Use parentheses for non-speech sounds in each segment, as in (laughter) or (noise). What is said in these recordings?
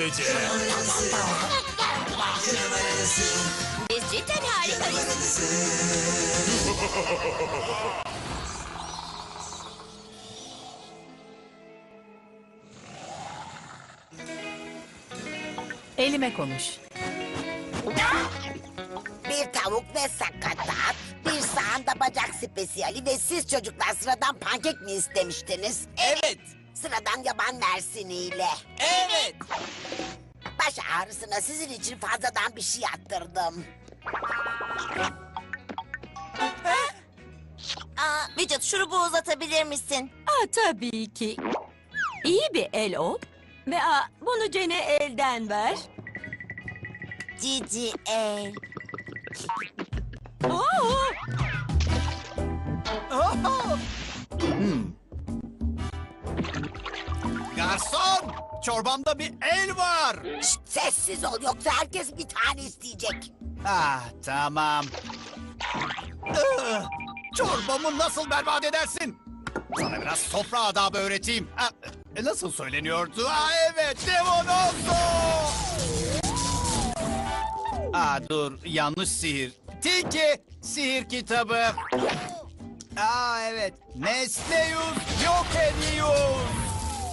sadece. Biz cidden harikayız. Elime konuş. Bir tavuk ve sakatat, bir sağında bacak spesiyali ve siz çocuklar sıradan pankek mi istemiştiniz? Evet. Sıradan yaban versiniyle. Evet. Baş ağrısına sizin için fazladan bir şey attırdım. Aa, Vücut şurubu uzatabilir misin? Aa, tabii ki. İyi bir el ol. Ve aa, bunu Cene elden ver. Cici el. Oo, Garson, çorbamda bir el var. Şşt, sessiz ol yoksa herkes bir tane isteyecek. Ah, tamam. Çorbamı nasıl berbat edersin? Sana biraz sofra adabı öğreteyim. Ah, e, nasıl söyleniyordu? Ah, evet, demonoso. Aa, dur, yanlış sihir. Tilki, sihir kitabı. Aa, evet, Nesneus yok ediyoruz.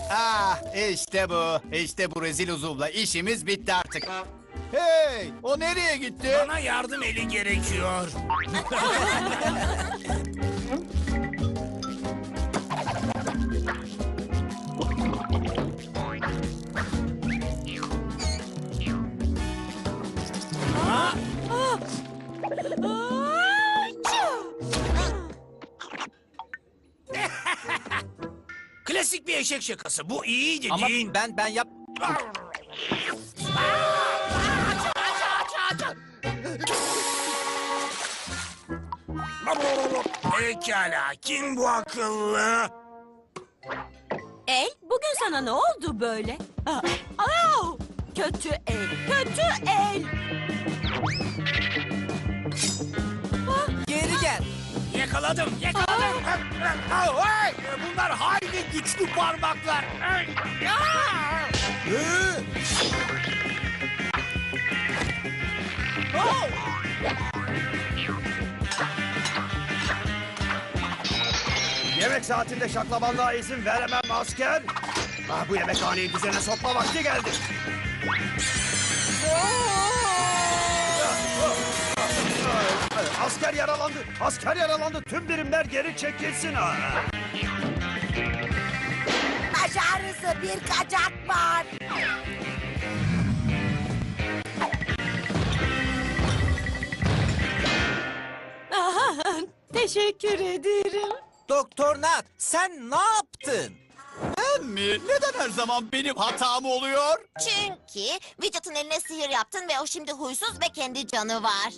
Ah, işte bu. İşte bu rezil uzuvla işimiz bitti artık. Hey, o nereye gitti? Bana yardım eli gerekiyor. (laughs) eşek şakası. Bu iyiydi Ama değil. ben ben yap... Pekala. Kim bu akıllı? el, bugün sana ne oldu böyle? Aa, au! kötü el, kötü el. Geri gel. Yakaladım, yakaladım. Ah, hey! Hayli güçlü parmaklar. Ah! Oh! Yemek saatinde şaklabanlığa izin veremem asker. Ah, bu yemekhaneyi düzene sokma vakti geldi. Asker yaralandı. Asker yaralandı. Tüm birimler geri çekilsin. Ah. Ağrısı bir kacak var. Aha, teşekkür ederim. Doktor Nat, sen ne yaptın? Ben mi? Neden her zaman benim hatam oluyor? Çünkü Vücut'un eline sihir yaptın ve o şimdi huysuz ve kendi canı var.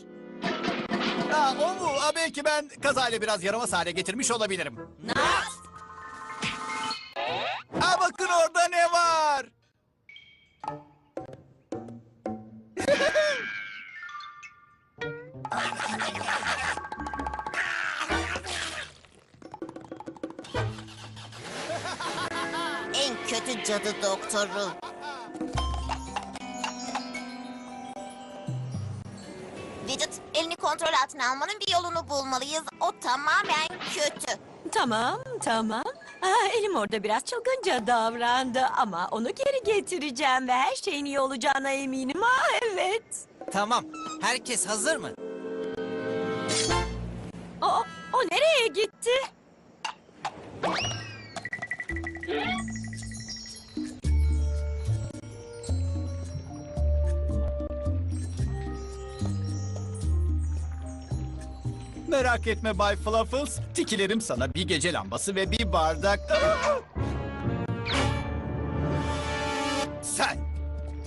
Ha, o mu? Ha, belki ben kazayla biraz yaramaz hale getirmiş olabilirim. Nat! En kötü cadı doktoru. Vücut, elini kontrol altına almanın bir yolunu bulmalıyız. O tamamen kötü. Tamam, tamam. Aa, elim orada biraz çılgınca davrandı ama onu geri getireceğim ve her şeyin iyi olacağına eminim. Ha evet. Tamam, herkes hazır mı? O, o nereye gitti? Merak etme Bay Fluffles. Tikilerim sana bir gece lambası ve bir bardak... Sen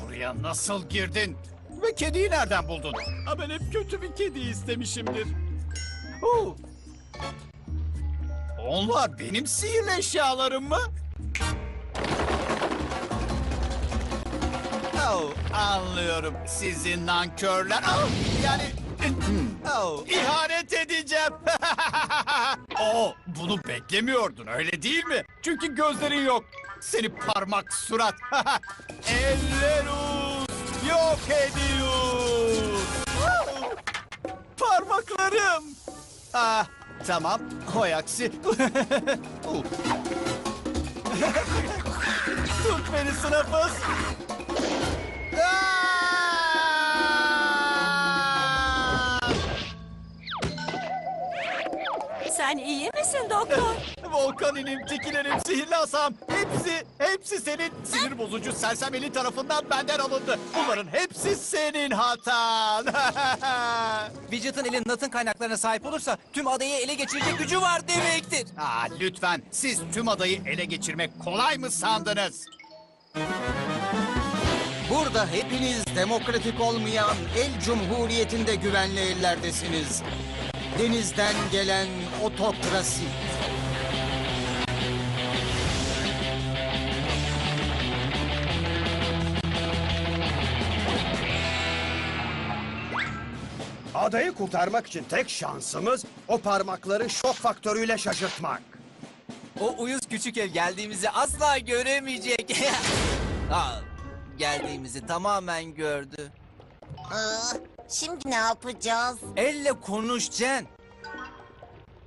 buraya nasıl girdin? Ve kediyi nereden buldun? Ha, ben hep kötü bir kedi istemişimdir. Huu. Onlar benim sihirli eşyalarım mı? Oh, anlıyorum sizin nankörler. Oh, yani oh, ihanet edeceğim. (laughs) oh, bunu beklemiyordun öyle değil mi? Çünkü gözlerin yok. Seni parmak surat. (laughs) Ellerus yok ediyor. Parmaklarım. Ah, tamam. Hoy aksi. (laughs) Uh. Tut beni sınıfız. Sen iyi misin doktor? Volkan inim, tikilerim, sihirli asam. Hepsi, hepsi senin sinir bozucu sersemeli tarafından benden alındı. Bunların hepsi senin hatan. (laughs) Widget'ın eli Nat'ın kaynaklarına sahip olursa tüm adayı ele geçirecek gücü var demektir. Aa, lütfen siz tüm adayı ele geçirmek kolay mı sandınız? Burada hepiniz demokratik olmayan el cumhuriyetinde güvenli ellerdesiniz. Denizden gelen otokrasi. Adayı kurtarmak için tek şansımız o parmakları şok faktörüyle şaşırtmak. O uyuz küçük ev geldiğimizi asla göremeyecek. (laughs) Aa, geldiğimizi tamamen gördü. Aa, şimdi ne yapacağız? Elle konuş Cen.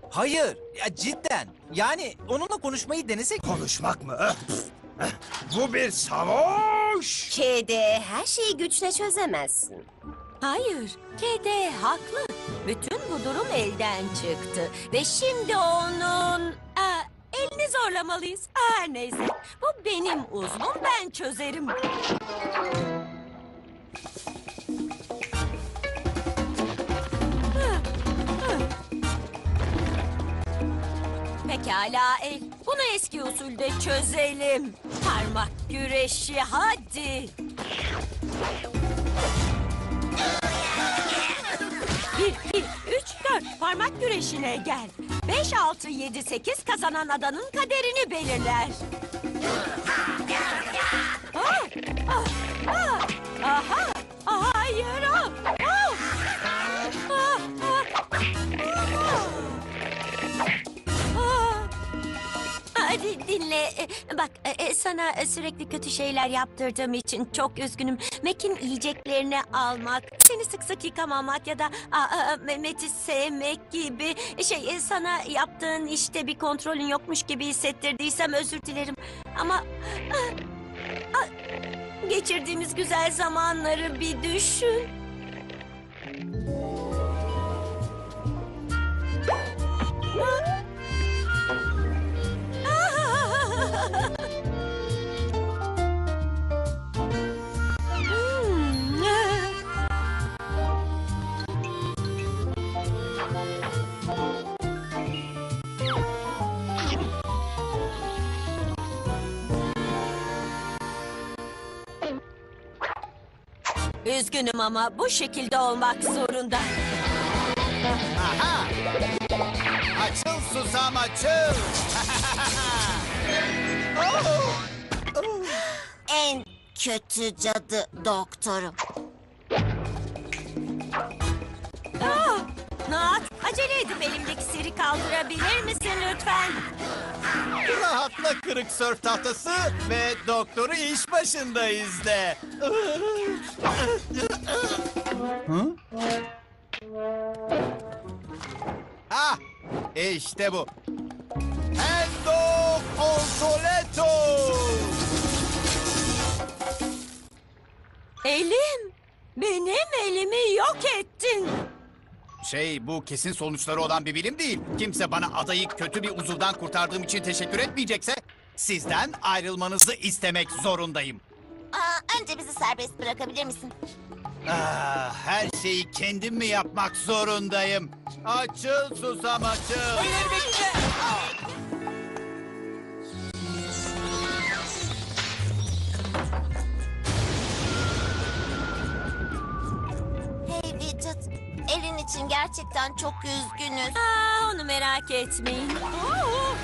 Hayır, ya cidden. Yani onunla konuşmayı denesek. Konuşmak mı? Pf, eh. Bu bir savaş. Kedi, her şeyi güçle çözemezsin. Hayır, Kede haklı. Bütün bu durum elden çıktı. Ve şimdi onun... Aa, elini zorlamalıyız. Her neyse, bu benim uzvum, ben çözerim. Pekala el. Bunu eski usulde çözelim. Parmak güreşi hadi. Bir, iki, üç, dört. Parmak güreşine gel. Beş, altı, yedi, sekiz kazanan adanın kaderini belirler. Ah, ah, ah, Bak e, sana sürekli kötü şeyler yaptırdığım için çok üzgünüm. Mac'in yiyeceklerini almak, seni sık sık yıkamamak ya da aa, aa, Mehmet'i sevmek gibi şey e, sana yaptığın işte bir kontrolün yokmuş gibi hissettirdiysem özür dilerim. Ama ah, ah, geçirdiğimiz güzel zamanları bir düşün. Üzgünüm ama bu şekilde olmak zorunda. Aha! Açıl susam açıl. (laughs) En kötü cadı doktorum. Ah, Nat, acele edip elimdeki siri kaldırabilir misin lütfen? Rahatla kırık sörf tahtası ve doktoru iş başında izle. (laughs) Hı? Ah, işte bu. Endo Consoleto. Elim, benim elimi yok ettin. Şey bu kesin sonuçları olan bir bilim değil. Kimse bana adayı kötü bir uzuvdan kurtardığım için teşekkür etmeyecekse sizden ayrılmanızı istemek zorundayım. Aa, önce bizi serbest bırakabilir misin? Ah, her şeyi kendim mi yapmak zorundayım? Açıl susam açıl. Beyler bekle. Hey Widget, elin için gerçekten çok üzgünüz. Aa, onu merak etmeyin. Oo.